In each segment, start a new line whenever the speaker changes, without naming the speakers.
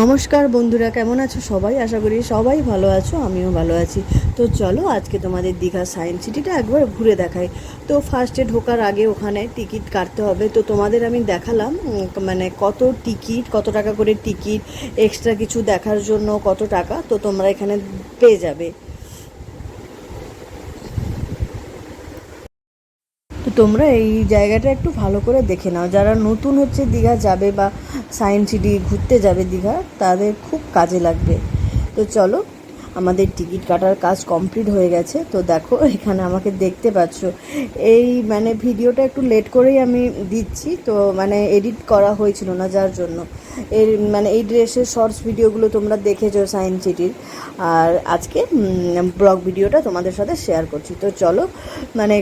নমস্কার বন্ধুরা, কেমন আছো সবাই? আশা করি সবাই ভালো আছো, আমিও ভালো আছি। তো চলো, আজকে তোমাদের দীঘা সায়েন্স সিটিটা একবার ঘুরে দেখাই। তো ফার্স্টে ঢোকার আগে ওখানে টিকিট কাটতে হবে। তো তোমাদের আমি দেখালাম মানে কত টিকিট, কত টাকা করে টিকিট এক্সট্রা কিছু দেখার জন্য কত টাকা, তো তোমরা এখানে পেয়ে যাবে। তো তোমরা এই জায়গাটা একটু ভালো করে দেখে নাও। যারা নতুন হচ্ছে দীঘা যাবে বা সায়েন্স সিটি ঘুরতে যাবে দীঘা, তাদের খুব কাজে লাগবে। তো চলো, আমাদের টিকিট কাটার কাজ কমপ্লিট হয়ে গেছে। তো দেখো, এখানে আমাকে দেখতে পাচ্ছ। এই মানে ভিডিওটা একটু লেট করেই আমি দিচ্ছি। তো মানে এডিট করা হয়েছিল না যার জন্য। এর মানে এই ড্রেসের শর্টস ভিডিওগুলো তোমরা দেখেছ সায়েন্স সিটির। আর আজকে ব্লগ ভিডিওটা তোমাদের সাথে শেয়ার করছি। তো চলো মানে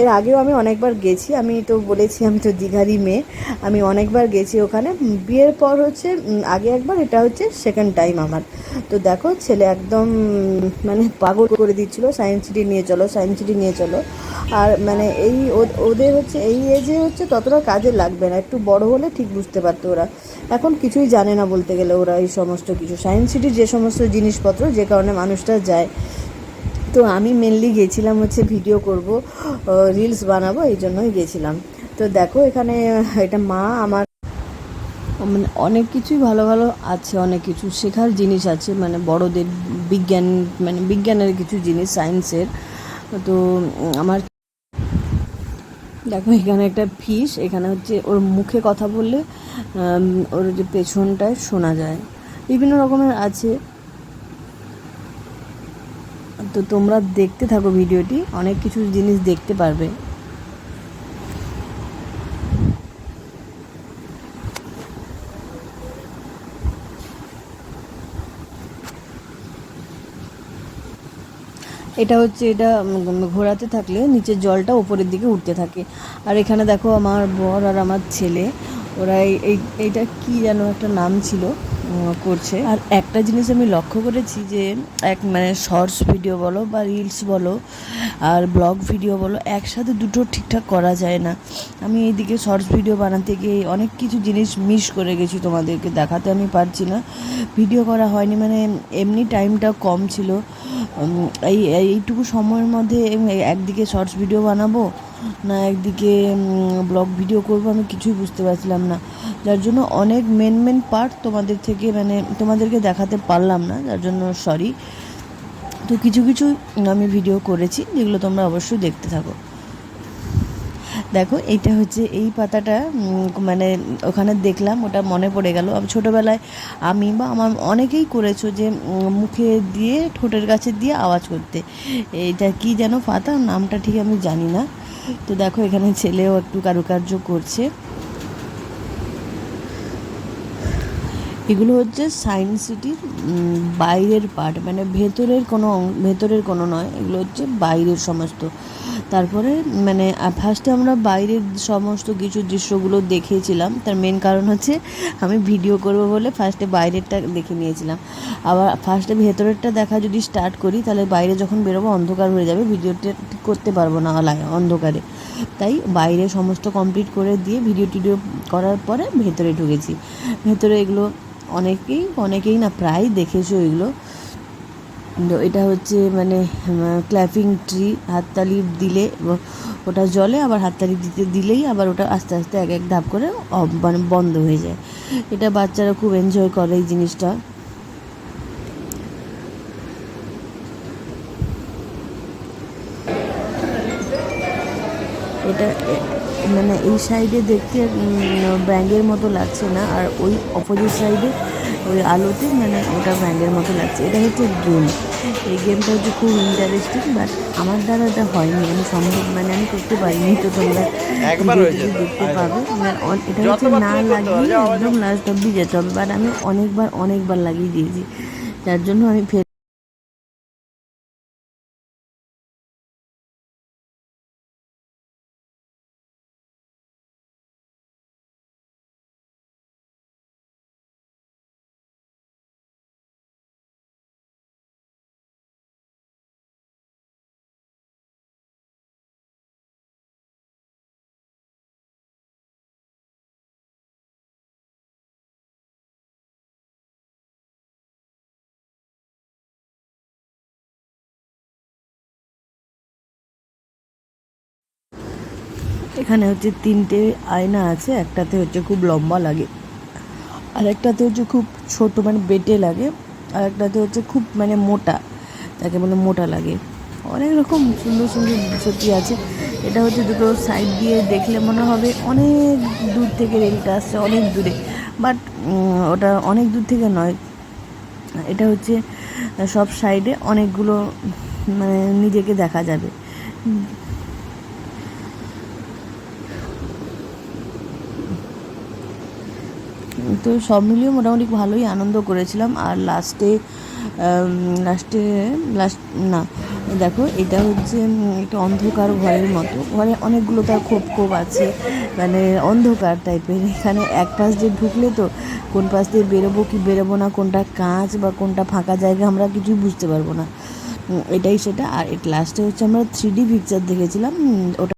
এর আগেও আমি অনেকবার গেছি, আমি তো বলেছি আমি তো দীঘারই মেয়ে, আমি অনেকবার গেছি ওখানে। বিয়ের পর হচ্ছে আগে একবার, এটা হচ্ছে সেকেন্ড টাইম আমার। তো দেখো, ছেলে একদম মানে পাগল করে দিচ্ছিল সায়েন্স সিটি নিয়ে চলো সায়েন্স সিটি নিয়ে চলো। আর মানে এই ওদের হচ্ছে, এই এজে হচ্ছে ততটা কাজে লাগবে না, একটু বড় হলে ঠিক বুঝতে পারতো ওরা। এখন কিছুই জানে না বলতে গেলে ওরা এই সমস্ত কিছু। সায়েন্স সিটির যে সমস্ত জিনিসপত্র, যে কারণে মানুষটা যায়। তো আমি মেনলি গেছিলাম হচ্ছে ভিডিও করব রিলস বানাবো, এই জন্যই গেছিলাম। তো দেখো এখানে, এটা মা আমার মানে অনেক কিছুই ভালো ভালো আছে, অনেক কিছু শেখার জিনিস আছে মানে বড়দের বিজ্ঞান মানে বিজ্ঞানের কিছু জিনিস সায়েন্সের তো আমার দেখো এখানে একটা ফিশ এখানে হচ্ছে ওর মুখে কথা বললে ওর যে পেছনটায় শোনা যায়। বিভিন্ন রকমের আছে। তো তোমরা দেখতে থাকো ভিডিওটি, অনেক কিছু জিনিস দেখতে পারবে। এটা হচ্ছে, এটা ঘোরাতে থাকলে নিচের জলটা উপরের দিকে উঠতে থাকে। আর এখানে দেখো আমার বর আর আমার ছেলে, ওরা এই, এই- এইটা কি যেন একটা নাম ছিল? করছে। আর একটা জিনিস আমি লক্ষ্য করেছি যে, এক মানে শর্টস ভিডিও বলো বা রিলস বলো আর ব্লগ ভিডিও বলো, একসাথে দুটো ঠিকঠাক করা যায় না। আমি এইদিকে শর্টস ভিডিও বানাতে গিয়ে অনেক কিছু জিনিস মিস করে গেছি তোমাদেরকে দেখাতে আমি পারছি না। ভিডিও করা হয়নি মানে এমনি টাইমটা কম ছিল। এই এইটুকু সময়ের মধ্যে একদিকে শর্টস ভিডিও বানাবো, না একদিকে ব্লগ ভিডিও করব আমি কিছুই বুঝতে পারছিলাম না। যার জন্য অনেক মেন মেন পার্ট তোমাদের থেকে মানে তোমাদেরকে দেখাতে পারলাম না, যার জন্য সরি তো কিছু কিছু আমি ভিডিও করেছি, যেগুলো তোমরা অবশ্যই দেখতে থাকো। দেখো, এইটা হচ্ছে এই পাতাটা মানে ওখানে দেখলাম, ওটা মনে পড়ে গেল। ছোটোবেলায় আমি বা আমার অনেকেই করেছ যে মুখে দিয়ে, ঠোঁটের কাছে দিয়ে আওয়াজ করতে। এইটা কি যেন পাতা? নামটা ঠিক আমি জানি না। তো দেখো, এখানে ছেলেও একটু কারুকার্য করছে। এগুলো হচ্ছে সায়েন্স সিটির বাইরের পার্ট মানে ভেতরের কোনো ভেতরের কোনো নয়, এগুলো হচ্ছে বাইরের সমস্ত। তারপরে মানে ফার্স্টে আমরা বাইরের সমস্ত কিছু দৃশ্যগুলো দেখেছিলাম, তার মেন কারণ হচ্ছে আমি ভিডিও করব বলে ফার্স্টে বাইরেরটা দেখে নিয়েছিলাম। আবার ফার্স্টে ভেতরেরটা দেখা যদি স্টার্ট করি, তাহলে বাইরে যখন বেরোবো অন্ধকার হয়ে যাবে ভিডিওটা করতে পারব না অন্ধকারে। তাই বাইরে সমস্ত কমপ্লিট করে দিয়ে ভিডিও টিডিও করার পরে ভেতরে ঢুকেছি। ভেতরে এগুলো অনেকেই অনেকেই না প্রায় দেখেছ এগুলো। এটা হচ্ছে মানে ক্ল্যাপিং ট্রি হাততালি দিলে, ওটা জলে আবার হাততালি দিতে দিলেই আবার ওটা আস্তে আস্তে এক এক ধাপ করে মানে বন্ধ হয়ে যায়। এটা বাচ্চারা খুব এনজয় করে এই জিনিসটা। এটা মানে এই সাইডে দেখতে ব্যাঙ্গের মতো লাগছে না আর ওই অপোজিট সাইডে ওই আলোতে মানে ওটা ব্যাঙ্গের মতো লাগছে। এটা হচ্ছে গেম এই গেমটা হচ্ছে খুব ইন্টারেস্টিং বাট আমার দ্বারা এটা হয়নি। আমি সম্ভব মানে আমি করতে পারিনি তো তোমরা। দেখতে পাবে। মানে এটা হচ্ছে না লাগিয়ে একদম লাস্ট অব্দি যেতে হবে বাট আমি অনেকবার অনেকবার লাগিয়ে দিয়েছি। যার জন্য আমি ফের এখানে হচ্ছে তিনটে আয়না আছে, একটাতে হচ্ছে খুব লম্বা লাগে আর একটাতে হচ্ছে খুব ছোট মানে বেটে লাগে আর একটাতে হচ্ছে খুব মানে মোটা, তাকে বলে মোটা লাগে। অনেক রকম সুন্দর সুন্দর সত্যি আছে। এটা হচ্ছে দুটো সাইড দিয়ে দেখলে মনে হবে অনেক দূর থেকে রেলটা আসছে, অনেক দূরে, বাট ওটা অনেক দূর থেকে নয়। এটা হচ্ছে সব সাইডে অনেকগুলো মানে নিজেকে দেখা যাবে। তো সব মিলিয়ে মোটামুটি ভালোই আনন্দ করেছিলাম। আর লাস্টে লাস্টে লাস্ট না দেখো, এটা হচ্ছে একটা অন্ধকার ঘরের মতো। ঘরে অনেকগুলো তার খোপ খোপ আছে মানে অন্ধকার টাইপের এখানে এক পাশ দিয়ে ঢুকলে তো কোন পাশ দিয়ে বেরোবো কি বেরোবো না, কোনটা কাঁচ বা কোনটা ফাঁকা জায়গা আমরা কিছুই বুঝতে পারব না। এটাই সেটা। আর লাস্টে হচ্ছে আমরা থ্রি ডি পিকচার দেখেছিলাম ওটা